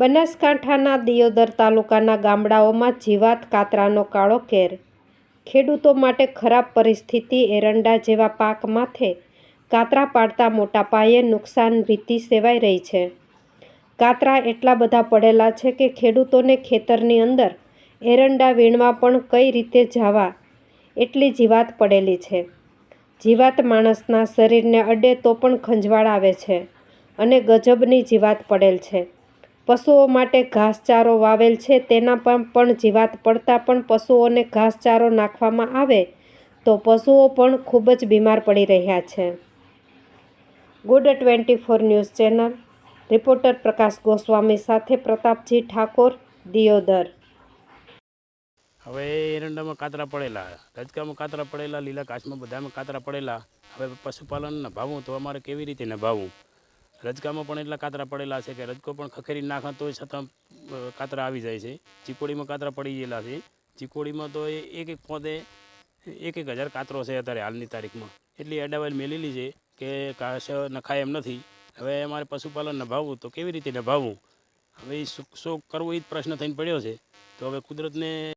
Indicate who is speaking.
Speaker 1: બનાસકાંઠાના દિયોદર તાલુકાના ગામડાઓમાં જીવાત કાતરાનો કાળો કેર. ખેડૂતો માટે ખરાબ પરિસ્થિતિ એરંડા જેવા પાક માથે કાતરા પાડતા મોટા પાયે નુકસાન ભીતિ સેવાઈ રહી છે. કાતરા એટલા બધા પડેલા છે કે ખેડૂતોને ખેતરની અંદર એરંડા વીણવા પણ કઈ રીતે જવા એટલી જીવાત પડેલી છે. જીવાત માણસના શરીરને અડે તો પણ ખંજવાળ આવે છે અને ગજબની જીવાત પડેલ છે. પશુઓ માટે ઘાસચારો વાવેલ છે, તેના પર પણ જીવાત પડતા પણ પશુઓને ઘાસચારો નાખવામાં આવે તો પશુઓ પણ ખૂબ જ બીમાર પડી રહ્યા છે. Good twenty four news channel, reporter Prakash Goswami સાથે પ્રતાપજી ઠાકોર, દિયોદર.
Speaker 2: હવે એરંડામાં કાતરા પડેલા રજકામાં કાતરા પડેલા લીલા ઘાસમાં બધામાં કાતરા પડેલા. હવે પશુપાલન નભાવવું તો અમારે કેવી રીતે નભાવવું રજકામાં પણ એટલા કાતરા પડેલા છે કે રજકો પણ ખખેરી નાખા તોય છતાં કાતરા આવી જાય છે. ચીકોડીમાં કાતરા પડી ગયેલા છે. ચીકોડીમાં તો એક એક પોતે એક એક હજાર કાતરો છે અત્યારે હાલની તારીખમાં. એટલી અડાવાલ મેલેલી છે કે કાશ નખાય એમ નથી. હવે અમારે પશુપાલન નભાવવું તો કેવી રીતે નભાવવું? હવે શું કરવું એ જ પ્રશ્ન થઈને પડ્યો છે. તો હવે કુદરતને